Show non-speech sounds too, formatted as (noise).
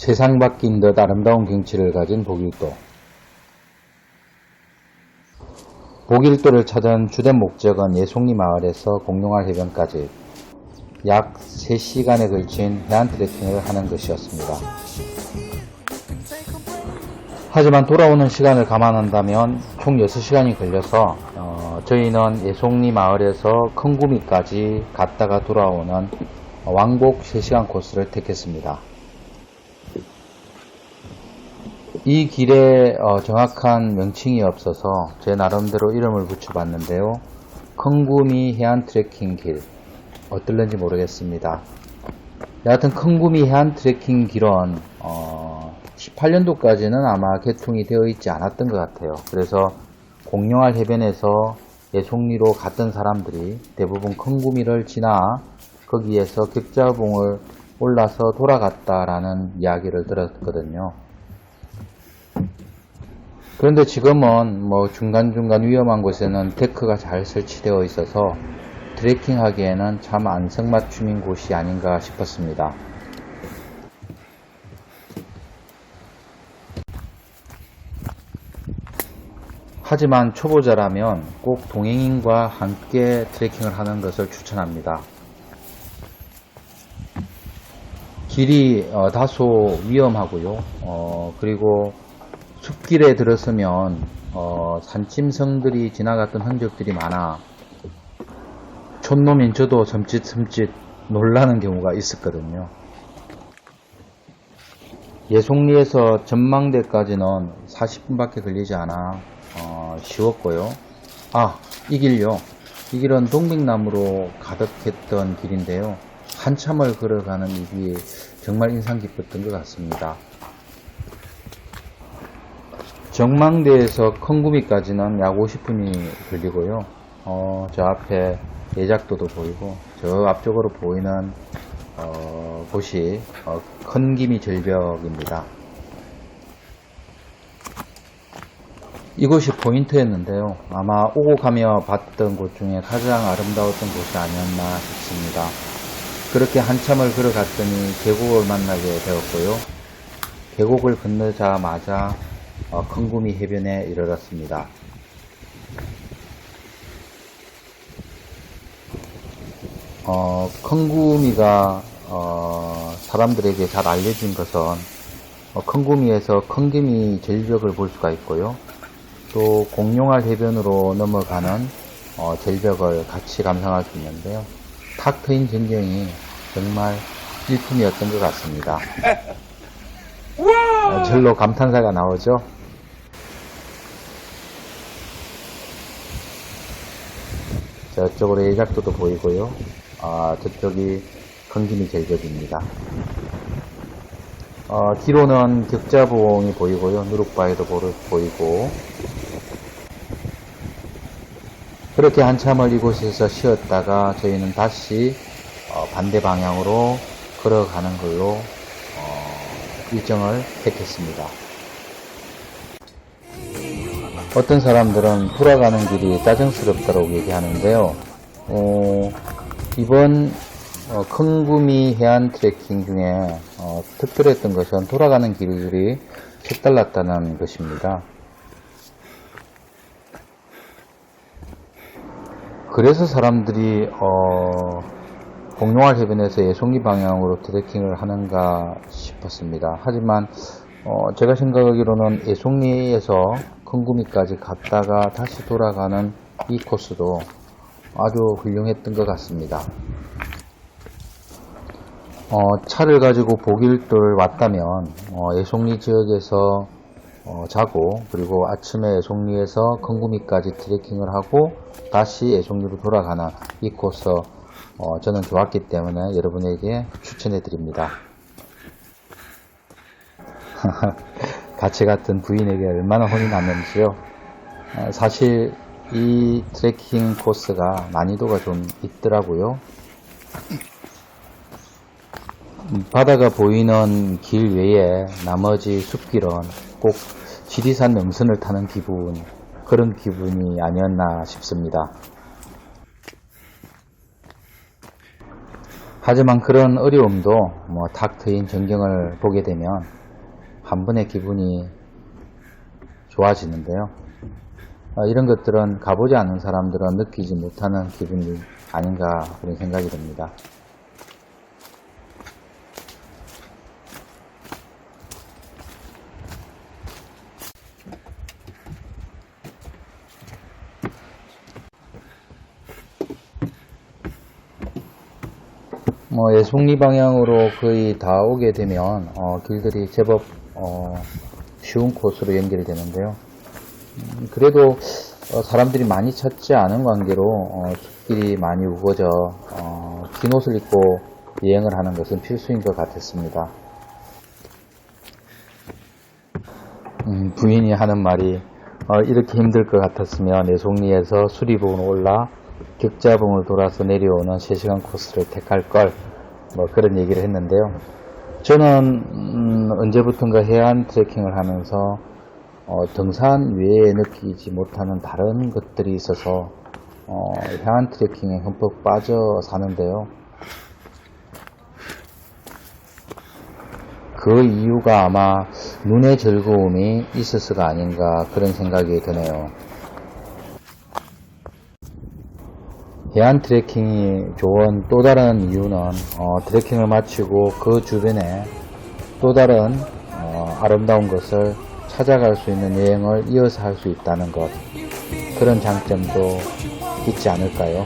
세상 바뀐 듯 아름다운 경치를 가진 보길도. 보길도를 찾은 주된 목적은 예송리 마을에서 공룡알 해변까지 약 3시간에 걸친 해안 트레킹을 하는 것이었습니다. 하지만 돌아오는 시간을 감안한다면 총 6시간이 걸려서 어, 저희는 예송리 마을에서 큰구미까지 갔다가 돌아오는 왕복 3시간 코스를 택했습니다. 이 길에 어, 정확한 명칭이 없어서 제 나름대로 이름을 붙여봤는데요. 큰구미 해안 트레킹 길 어떨는지 모르겠습니다. 여하튼 큰구미 해안 트레킹 길은 어, 18년도까지는 아마 개통이 되어 있지 않았던 것 같아요. 그래서 공룡알 해변에서 예송리로 갔던 사람들이 대부분 큰구미를 지나 거기에서 격자봉을 올라서 돌아갔다라는 이야기를 들었거든요. 그런데 지금은 뭐 중간중간 위험한 곳에는 데크가 잘 설치되어 있어서 트레킹 하기에는 참 안성맞춤인 곳이 아닌가 싶었습니다. 하지만 초보자라면 꼭 동행인과 함께 트레킹을 하는 것을 추천합니다. 길이 어, 다소 위험하고요. 어, 그리고 숲길에 들었으면 어, 산짐승들이 지나갔던 흔적들이 많아 촌놈인 저도 섬찟섬찟 놀라는 경우가 있었거든요. 예송리에서 전망대까지는 40분밖에 걸리지 않아 어, 쉬웠고요. 아, 이 길요. 이 길은 동백나무로 가득했던 길인데요. 한참을 걸어가는 이 길이 정말 인상 깊었던 것 같습니다. 정망대에서 큰구미까지는 약 50분이 걸리고요. 어, 저 앞에 예작도도 보이고 저 앞쪽으로 보이는 어, 곳이 어, 큰기미 절벽입니다. 이곳이 포인트였는데요. 아마 오고 가며 봤던 곳 중에 가장 아름다웠던 곳이 아니었나 싶습니다. 그렇게 한참을 걸어갔더니 계곡을 만나게 되었고요. 계곡을 건너자마자 어, 큰구미 해변에 이르렀습니다. 어, 큰구미가 어, 사람들에게 잘 알려진 것은 어, 큰구미에서 큰기미 절벽을 볼 수가 있고요. 또 공룡알 해변으로 넘어가는 어, 절벽을 같이 감상할 수 있는데요. 탁 트인 전경이 정말 일품이었던 것 같습니다. (laughs) 어, 절로 감탄사가 나오죠. 저쪽으로 예작도도 보이고요. 아, 저쪽이 큰기미 절벽입니다. 어, 뒤로는 격자봉이 보이고요. 누룩바위도 보이고. 그렇게 한참을 이곳에서 쉬었다가 저희는 다시 어, 반대 방향으로 걸어가는 걸로 어, 일정을 택했습니다. 어떤 사람들은 돌아가는 길이 짜증스럽다고 얘기하는데요. 어, 이번 어, 큰구미 해안 트레킹 중에 어, 특별했던 것은 돌아가는 길들이 색달랐다는 것입니다. 그래서 사람들이 어, 공룡알 해변에서 예송리 방향으로 트레킹을 하는가 싶었습니다. 하지만 어, 제가 생각하기로는 예송리에서 큰구미까지 갔다가 다시 돌아가는 이 코스도 아주 훌륭했던 것 같습니다. 어, 차를 가지고 보길도를 왔다면 어, 예송리 지역에서 어, 자고 그리고 아침에 예송리에서 큰구미까지 트레킹을 하고 다시 예송리로 돌아가는 이 코스 어, 저는 좋았기 때문에 여러분에게 추천해 드립니다. (laughs) 같이 갔던 부인에게 얼마나 혼이 났는지요. 어, 사실 이 트레킹 코스가 난이도가 좀 있더라고요. 음, 바다가 보이는 길 외에 나머지 숲길은 꼭 지리산 능선을 타는 기분, 그런 기분이 아니었나 싶습니다. 하지만 그런 어려움도 뭐 탁 트인 전경을 보게 되면 한 번의 기분이 좋아지는데요. 어, 이런 것들은 가보지 않은 사람들은 느끼지 못하는 기분이 아닌가 그런 생각이 듭니다. 뭐 예송리 방향으로 거의 다 오게 되면 어, 길들이 제법 어, 쉬운 코스로 연결이 되는데요. 음, 그래도 어, 사람들이 많이 찾지 않은 관계로 어, 숲길이 많이 우거져 어, 긴 옷을 입고 여행을 하는 것은 필수인 것 같았습니다. 음, 부인이 하는 말이 어, 이렇게 힘들 것 같았으면 내송리에서 수리봉으로 올라 격자봉을 돌아서 내려오는 3시간 코스를 택할 걸, 뭐 그런 얘기를 했는데요. 저는 음, 언제부턴가 해안 트레킹을 하면서 어, 등산 외에 느끼지 못하는 다른 것들이 있어서 어, 해안 트레킹에 흠뻑 빠져 사는데요. 그 이유가 아마 눈의 즐거움이 있어서가 아닌가 그런 생각이 드네요. 해안 트레킹이 좋은 또 다른 이유는 어, 트레킹을 마치고 그 주변에 또 다른 어, 아름다운 것을 찾아갈 수 있는 여행을 이어서 할 수 있다는 것 그런 장점도 있지 않을까요?